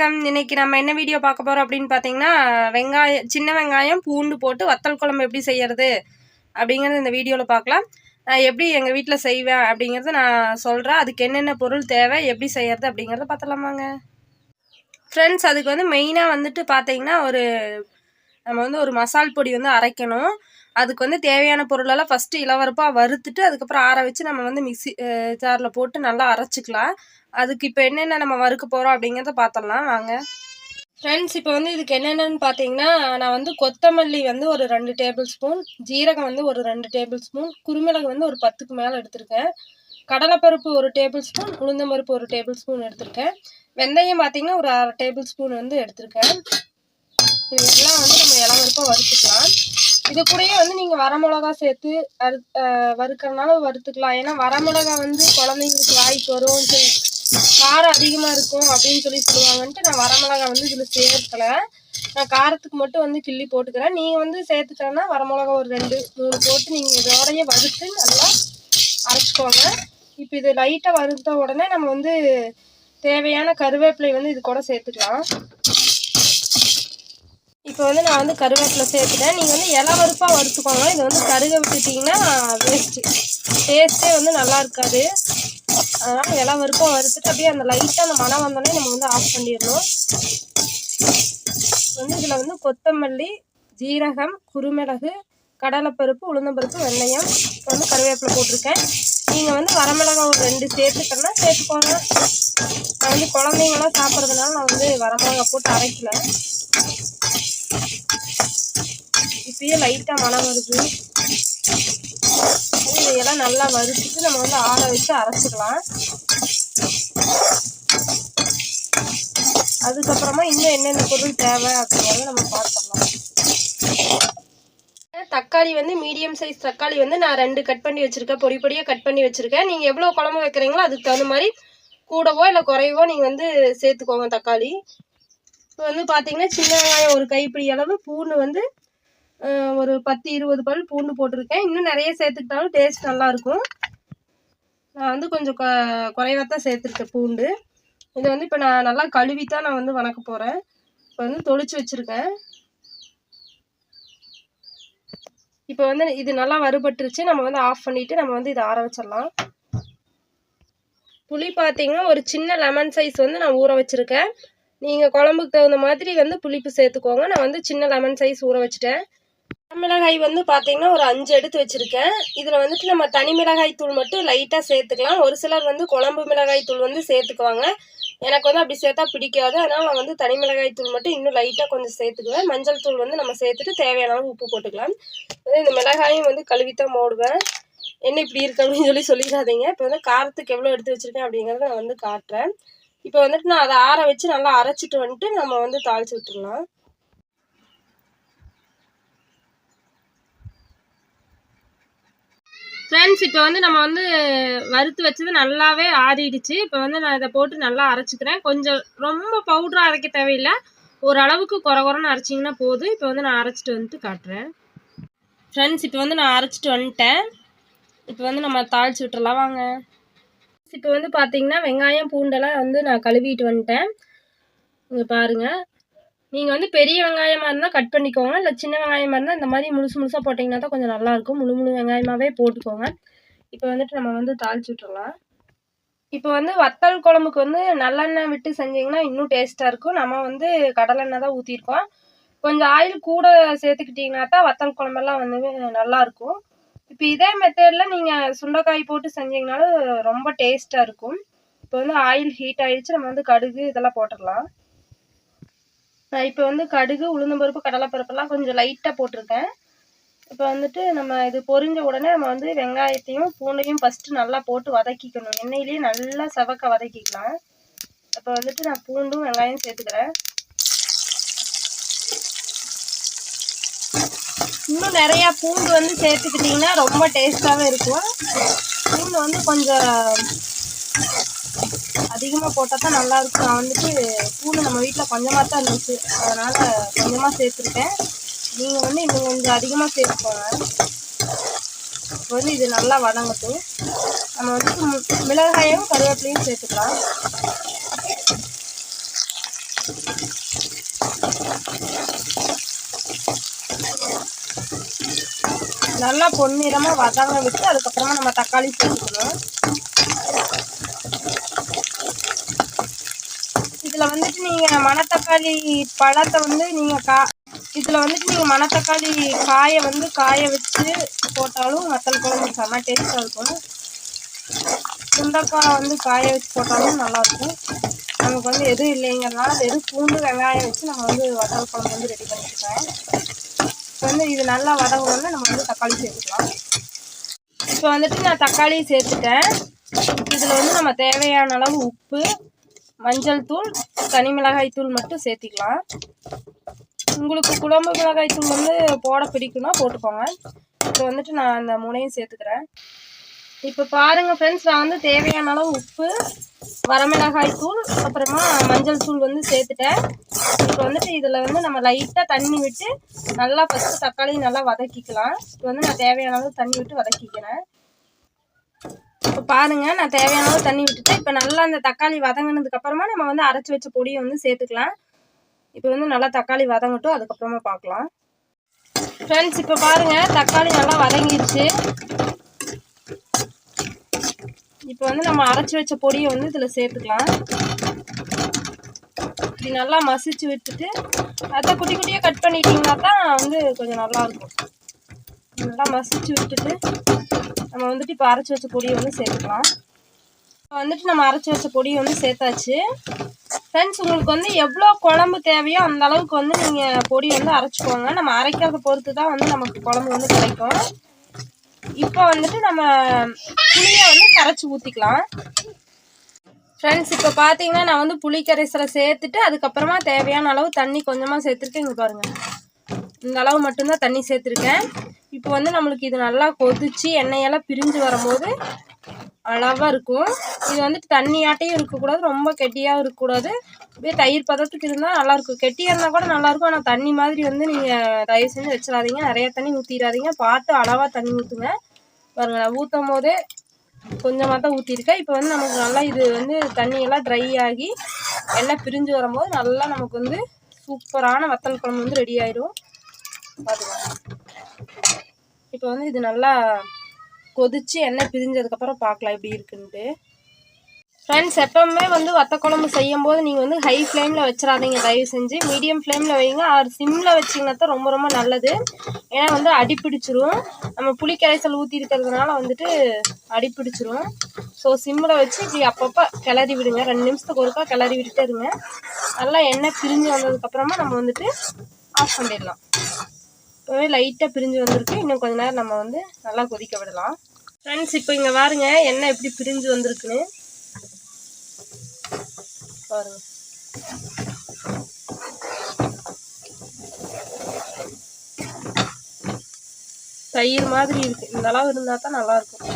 வணக்கம். இன்னைக்கு நம்ம என்ன வீடியோ பார்க்க போகிறோம் அப்படின்னு பார்த்தீங்கன்னா வெங்காயம் சின்ன வெங்காயம் பூண்டு போட்டு வத்தல் குழம்பு எப்படி செய்யறது அப்படிங்கிறது இந்த வீடியோவில் பார்க்கலாம். நான் எப்படி எங்கள் வீட்டில் செய்வேன் அப்படிங்கிறத நான் சொல்கிறேன் அதுக்கு என்னென்ன பொருள் தேவை எப்படி செய்யறது அப்படிங்கிறத பார்த்துலாமாங்க ஃப்ரெண்ட்ஸ் அதுக்கு வந்து மெயினாக வந்துட்டு பார்த்தீங்கன்னா ஒரு நம்ம வந்து ஒரு மசால் பொடி வந்து அரைக்கணும். அதுக்கு வந்து தேவையான பொருளெல்லாம் ஃபஸ்ட்டு இளவரப்பாக வறுத்துட்டு அதுக்கப்புறம் ஆற வச்சு நம்ம வந்து மிக்சி ஜாரில் போட்டு நல்லா அரைச்சிக்கலாம். அதுக்கு இப்போ என்னென்ன நம்ம வறுக்க போகிறோம் அப்படிங்கிறத பார்த்துடலாம் வாங்க. ஃப்ரெண்ட்ஸ் இப்போ வந்து இதுக்கு என்னென்னு பார்த்தீங்கன்னா நான் வந்து கொத்தமல்லி வந்து ஒரு ரெண்டு டேபிள் ஸ்பூன் ஜீரகம் வந்து ஒரு ரெண்டு டேபிள் ஸ்பூன் குருமிளகு வந்து ஒரு பத்துக்கு மேலே எடுத்திருக்கேன். கடலைப்பருப்பு ஒரு டேபிள் ஸ்பூன் உளுந்தம்பருப்பு ஒரு டேபிள் ஸ்பூன் எடுத்திருக்கேன். வெந்தயம் பார்த்தீங்கன்னா ஒரு அரை டேபிள் ஸ்பூன் வந்து எடுத்திருக்கேன். இது எல்லாம் வந்து நம்ம இளவருப்பாக வறுத்துக்கலாம். இது கூடயே வந்து நீங்கள் வரமிளகா சேர்த்து அறு வறுக்கிறனால வறுத்துக்கலாம். ஏன்னா வரமிளகா வந்து குழந்தைங்களுக்கு வாய்க்கு வரும் சரி காரம் அதிகமாக இருக்கும் அப்படின்னு சொல்லி சொல்லுவாங்கன்ட்டு நான் வரமிளகா வந்து இதில் சேர்க்கலை. நான் காரத்துக்கு மட்டும் வந்து கிள்ளி போட்டுக்கிறேன். நீங்கள் வந்து சேர்த்துக்கிறேன்னா வரமிளகா ஒரு ரெண்டு மூணு போட்டு நீங்கள் இதோடய வறுத்து நல்லா அரைச்சிக்கோங்க. இப்போ இது லைட்டாக வறுத்த உடனே நம்ம வந்து தேவையான கருவேப்பிலை வந்து இது கூட சேர்த்துக்கலாம். இப்போ வந்து நான் வந்து கருவேப்பிலை சேர்த்துட்டேன். நீங்கள் வந்து இலை வறுப்பாக வறுத்துக்கோங்க. இது வந்து கருக விட்டுட்டிங்கன்னா வேஸ்ட்டு டேஸ்ட்டே வந்து நல்லா இருக்காது. அதனால் இலை வறுப்பாக வறுத்துட்டு அப்படியே அந்த லைட்டாக அந்த மனம் வந்தோடனே நம்ம வந்து ஆஃப் பண்ணிடணும். வந்து இதில் வந்து கொத்தமல்லி ஜீரகம் குருமிளகு கடலைப்பருப்பு உளுந்தம்பருப்பு வெந்தயம் இப்போ வந்து கருவேப்பிலை போட்டிருக்கேன். நீங்கள் வந்து வரமிளகா ஒரு ரெண்டு சேர்த்துக்கணும்னா சேர்த்துக்கோங்க. நான் வந்து குழந்தைங்களாம் சாப்பிட்றதுனால நான் வந்து வரமிளகா போட்டு அரைக்கல. இப்பயே லைட்டாக மழை வருது. இதையெல்லாம் நல்லா வறுத்துட்டு நம்ம வந்து ஆற வச்சு அரைச்சிக்கலாம். அதுக்கப்புறமா இன்னும் என்னென்ன பொருள் தேவை அப்படிங்கிறத நம்ம பார்த்துக்கலாம். தக்காளி வந்து மீடியம் சைஸ் தக்காளி வந்து நான் ரெண்டு கட் பண்ணி வச்சுருக்கேன். பொடி பொடியாக கட் பண்ணி வச்சுருக்கேன். நீங்கள் எவ்வளோ குழம்பு வைக்கிறீங்களோ அதுக்கு தகுந்த மாதிரி கூடவோ இல்லை குறைவோ நீங்கள் வந்து சேர்த்துக்கோங்க தக்காளி. வந்து பார்த்தீங்கன்னா சின்ன வெங்காயம் ஒரு கைப்பிடி அளவு பூண்டு வந்து ஒரு பத்து இருபது பல் பூண்டு போட்டிருக்கேன். இன்னும் நிறைய சேர்த்துக்கிட்டாலும் டேஸ்ட் நல்லாயிருக்கும் நான் வந்து கொஞ்சம் குறைவாக தான் சேர்த்துருக்கேன் பூண்டு. இதை வந்து இப்போ நான் நல்லா கழுவி தான் நான் வந்து வணக்க போகிறேன் இப்போ வந்து தொளிச்சு வச்சுருக்கேன். இப்போ வந்து இது நல்லா வறுபட்டுருச்சு. நம்ம வந்து ஆஃப் பண்ணிவிட்டு நம்ம வந்து இதை ஆற வச்சிடலாம். புளி பார்த்தீங்கன்னா ஒரு சின்ன லெமன் சைஸ் வந்து நான் ஊற வச்சுருக்கேன். நீங்கள் குழம்புக்கு தகுந்த மாதிரி வந்து புளிப்பு சேர்த்துக்கோங்க. நான் வந்து சின்ன லெமன் சைஸ் ஊற வச்சுட்டேன். மிளகாய் வந்து பார்த்தீங்கன்னா ஒரு அஞ்சு எடுத்து வச்சுருக்கேன். இதில் வந்துட்டு நம்ம தனி மிளகாய் தூள் மட்டும் லைட்டாக சேர்த்துக்கலாம். ஒரு சிலர் வந்து குழம்பு மிளகாய் தூள் வந்து சேர்த்துக்குவாங்க. எனக்கு வந்து அப்படி சேர்த்தா பிடிக்காது. அதனால் நான் வந்து தனி மிளகாய் தூள் மட்டும் இன்னும் லைட்டாக கொஞ்சம் சேர்த்துக்குவேன். மஞ்சள் தூள் வந்து நம்ம சேர்த்துட்டு தேவையான அளவு உப்பு போட்டுக்கலாம். இந்த மிளகாயும் வந்து கழுவித்தான் போடுவேன் என்ன இப்படி இருக்கு அப்படின்னு சொல்லி சொல்லிடாதீங்க. இப்போ வந்து காரத்துக்கு எவ்வளோ எடுத்து வச்சுருக்கேன் அப்படிங்கிறத நான் வந்து காட்டுறேன். இப்போ வந்துட்டு நான் அதை ஆற வச்சு நல்லா அரைச்சிட்டு வந்துட்டு நம்ம வந்து தாளித்து விட்டுடலாம் ஃப்ரெண்ட்ஸ் இப்போ வந்து நம்ம வந்து வறுத்து வச்சது நல்லாவே ஆறிடுச்சு. இப்போ வந்து நான் இதை போட்டு நல்லா அரைச்சிக்கிறேன். கொஞ்சம் ரொம்ப பவுடரும் அரைக்க தேவையில்லை. ஓரளவுக்கு குறை குறைன்னு அரைச்சிங்கன்னா போதும். இப்போ வந்து நான் அரைச்சிட்டு வந்துட்டு காட்டுறேன். ஃப்ரெண்ட்ஸ் இப்போ வந்து நான் அரைச்சிட்டு வந்துட்டேன். இப்போ வந்து நம்ம தாளித்து விட்டுறலாம். வாங்க. இப்போ வந்து பார்த்தீங்கன்னா வெங்காயம் பூண்டெல்லாம் வந்து நான் கழுவிட்டு வந்துட்டேன். இங்கே பாருங்கள் நீங்கள் வந்து பெரிய வெங்காயமாக இருந்தால் கட் பண்ணிக்கோங்க. இல்லை சின்ன வெங்காயமாக இருந்தால் இந்த மாதிரி முழுசு முழுசாக போட்டிங்கன்னா தான் கொஞ்சம் நல்லாயிருக்கும் முழு முழு வெங்காயமாகவே போட்டுக்கோங்க. இப்போ வந்துட்டு நம்ம வந்து தாளிச்சு விட்டுறலாம். இப்போ வந்து வத்தல் குழம்புக்கு வந்து நல்லெண்ணெய் விட்டு செஞ்சிங்கன்னா இன்னும் டேஸ்ட்டாக இருக்கும். நம்ம வந்து கடலெண்ணெய் தான் ஊற்றிருக்கோம் கொஞ்சம் ஆயில் கூட சேர்த்துக்கிட்டிங்கன்னா தான் வத்தல் குழம்பெல்லாம் வந்து நல்லாயிருக்கும் இப்போ இதே மெத்தடில் நீங்கள் சுண்டைக்காய் போட்டு செஞ்சீங்கனாலும் ரொம்ப டேஸ்ட்டாக இருக்கும். இப்போ வந்து ஆயில் ஹீட் ஆகிடுச்சு நம்ம வந்து கடுகு இதெல்லாம் போட்டுடலாம். நான் இப்போ வந்து கடுகு உளுந்தம்பருப்பு கடலைப்பருப்பெல்லாம் கொஞ்சம் லைட்டாக போட்டிருக்கேன். இப்போ வந்துட்டு நம்ம இது பொரிஞ்ச உடனே நம்ம வந்து வெங்காயத்தையும் பூண்டையும் ஃபஸ்ட்டு நல்லா போட்டு வதக்கிக்கணும். எண்ணெயிலேயே நல்லா செவக்க வதக்கிக்கலாம். இப்போ வந்துட்டு நான் பூண்டும் வெங்காயம் சேர்த்துக்கிறேன். இன்னும் நிறையா பூண்டு வந்து சேர்த்துக்கிட்டிங்கன்னா ரொம்ப டேஸ்ட்டாகவே இருக்கும். பூண்டு வந்து கொஞ்சம் அதிகமாக போட்டால் தான் நல்லாயிருக்கும் நான் வந்துட்டு பூண்டு நம்ம வீட்டில் கொஞ்சமாக தான் இருந்துச்சு. அதனால் கொஞ்சமாக சேர்த்துருக்கேன். நீங்கள் வந்து இன்னும் கொஞ்சம் அதிகமாக சேர்த்துக்கோங்க. இப்போ வந்து இது நல்லா வதங்கட்டும். நம்ம வந்து மிளகாயும் கருவேப்பிலையும் சேர்த்துக்கலாம். நல்லா பொன்னிறமா வதங்க விட்டு அதுக்கப்புறமா நம்ம தக்காளி சேர்த்துக்கணும். இதுல வந்துட்டு நீங்க மணத்தக்காளி பழத்தை வந்து நீங்க கா இதுல வந்துட்டு நீங்க மணத்தக்காளி காய வந்து காய வச்சு போட்டாலும் வத்தல் குழம்பு செம்ம டேஸ்டா இருக்கும். சுண்டக்காய் வந்து காய வச்சு போட்டாலும் நல்லா இருக்கும். நமக்கு வந்து எதுவும் இல்லைங்கிறதுனால வெறும் பூண்டு வெங்காயம் வச்சு நம்ம வந்து வத்தல் குழம்பு வந்து ரெடி பண்ணிக்கிட்டேன் இப்போ வந்து இது நல்லா வதங்கணும்னா நம்ம வந்து தக்காளி சேர்த்துக்கலாம். இப்போ வந்துட்டு நான் தக்காளி சேர்த்துட்டேன். இதில் வந்து நம்ம தேவையான அளவு உப்பு மஞ்சள் தூள் தனி மிளகாய் தூள் மட்டும் சேர்த்திக்கலாம். உங்களுக்கு குழம்பு மிளகாய் தூள் வந்து போட பிடிக்குன்னா போட்டுக்கோங்க. இப்போ வந்துட்டு நான் அந்த முனையும் சேர்த்துக்கிறேன். இப்போ பாருங்க ஃப்ரெண்ட்ஸ் நான் வந்து தேவையான அளவு உப்பு வரமிளகாய் தூள் அப்புறமா மஞ்சள் தூள் வந்து சேர்த்துட்டேன். இப்போ வந்துட்டு இதில் வந்து நம்ம லைட்டாக தண்ணி விட்டு நல்லா ஃபஸ்ட்டு தக்காளி நல்லா வதக்கிக்கலாம். இப்போ வந்து நான் தேவையான அளவு தண்ணி விட்டு வதக்கிக்கிறேன். இப்போ பாருங்கள் நான் தேவையான அளவு தண்ணி விட்டுட்டு இப்போ நல்லா அந்த தக்காளி வதங்கினதுக்கப்புறமா நம்ம வந்து அரைச்சி வச்ச பொடியை வந்து சேர்த்துக்கலாம். இப்போ வந்து நல்லா தக்காளி வதங்கட்டும் அதுக்கப்புறமா பார்க்கலாம். ஃப்ரெண்ட்ஸ் இப்போ பாருங்கள் தக்காளி நல்லா வதங்கிடுச்சு. இப்போ வந்து நம்ம அரைச்சி வச்ச பொடியை வந்து இதில் சேர்த்துக்கலாம். இப்படி நல்லா மசிச்சு விட்டுட்டு அதை குட்டி குட்டியாக கட் பண்ணிட்டீங்கன்னா தான் வந்து கொஞ்சம் நல்லா இருக்கும். நல்லா மசிச்சு விட்டுட்டு நம்ம வந்துட்டு இப்போ அரைச்சி வச்ச பொடியை வந்து சேர்த்துக்கலாம். இப்போ வந்துட்டு நம்ம அரைச்சி வச்ச பொடியை வந்து சேர்த்தாச்சு. ஃப்ரெண்ட்ஸ் உங்களுக்கு வந்து எவ்வளோ குழம்பு தேவையோ அந்த அளவுக்கு வந்து நீங்கள் பொடி வந்து அரைச்சிக்கோங்க. நம்ம அரைக்கிறத பொறுத்து தான் வந்து நமக்கு குழம்பு வந்து கிடைக்கும். இப்போ வந்துட்டு நம்ம புளியை வந்து கரைச்சி ஊற்றிக்கலாம் ஃப்ரெண்ட்ஸ் இப்போ பார்த்தீங்கன்னா நான் வந்து புளி கரைசலை சேர்த்துட்டு அதுக்கப்புறமா தேவையான அளவு தண்ணி கொஞ்சமாக சேர்த்துருக்கேன். இங்கே பாருங்கள் இந்த அளவு மட்டும்தான் தண்ணி சேர்த்துருக்கேன். இப்போ வந்து நம்மளுக்கு இது நல்லா கொதிச்சு எண்ணெயெல்லாம் பிரிஞ்சு வரும்போது அளவாக இருக்கும். இது வந்துட்டு தண்ணியாட்டையும் இருக்கக்கூடாது ரொம்ப கெட்டியாகவும் இருக்கக்கூடாது. அப்படியே தயிர் பதத்துக்கு இருந்தால் நல்லாயிருக்கும் கெட்டியாக இருந்தால் கூட நல்லாயிருக்கும் ஆனால் தண்ணி மாதிரி வந்து நீங்கள் தயவு செஞ்சு வச்சிடாதீங்க. நிறைய தண்ணி ஊற்றிடாதீங்க பார்த்து அளவாக தண்ணி ஊற்றுங்க பாருங்கள் நான் ஊற்றும் போதே கொஞ்சமாக தான் ஊற்றிருக்கேன் இப்போ வந்து நமக்கு நல்லா இது வந்து தண்ணியெல்லாம் ட்ரை ஆகி எண்ணெய் பிரிஞ்சு வரும்போது நல்லா நமக்கு வந்து சூப்பரான வத்தல் குழம்பு வந்து ரெடி ஆயிடும் பார்த்துக்கலாம் இப்போ வந்து இது நல்லா கொதிச்சு எண்ணெய் பிரிஞ்சதுக்கப்புறம் பார்க்கலாம் எப்படி இருக்குன்ட்டு. ஃப்ரெண்ட்ஸ் எப்பவுமே வந்து வத்த குழம்பு செய்யும் போது நீங்கள் வந்து ஹை ஃப்ளேமில் வச்சிடாதீங்க தயவு செஞ்சு மீடியம் ஃப்ளேமில் வைங்க. ஆர் சிம்மில் வச்சிங்கன்னா தான் ரொம்ப ரொம்ப நல்லது. ஏன்னா வந்து அடி பிடிச்சிரும். நம்ம புளி கரைசல் ஊற்றி இருக்கிறதுனால வந்துட்டு அடி பிடிச்சிரும். ஸோ சிம்மில் வச்சு இப்படி அப்பப்போ கிளறி விடுங்க. ரெண்டு நிமிஷத்துக்கு ஒருக்கா கிளறி விட்டுட்டே இருங்க. நல்லா எண்ணெய் பிரிஞ்சு வந்ததுக்கப்புறமா நம்ம வந்துட்டு ஆஃப் பண்ணிடலாம். இப்போவே லைட்டாக பிரிஞ்சு வந்திருக்கு. இன்னும் கொஞ்ச நேரம் நம்ம வந்து நல்லா கொதிக்க விடலாம். ஃப்ரெண்ட்ஸ் இப்போ இங்கே பாருங்கள் எண்ணெய் எப்படி பிரிஞ்சு வந்திருக்குன்னு. பாருங்க. தயிர் மாதிரி இருக்கு. இந்த அளவு இருந்தால் தான் நல்லா இருக்கும்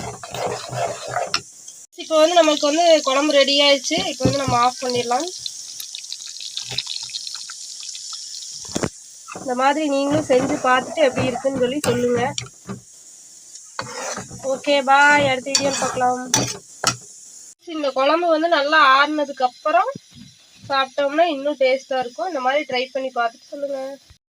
இப்போ வந்து நமக்கு வந்து குழம்பு ரெடி ஆயிடுச்சு. இப்போ வந்து நம்ம ஆஃப் பண்ணிடலாம். இந்த மாதிரி நீங்களும் செஞ்சு பார்த்துட்டு எப்படி இருக்குன்னு சொல்லி சொல்லுங்க. ஓகே பாய் அடுத்த வீடியோ பார்க்கலாம். இந்த குழம்பு வந்து நல்லா ஆறுனதுக்கு அப்புறம் சாப்பிட்டோம்னா இன்னும் டேஸ்ட்டாக இருக்கும். இந்த மாதிரி ட்ரை பண்ணி பார்த்துட்டு சொல்லுங்கள்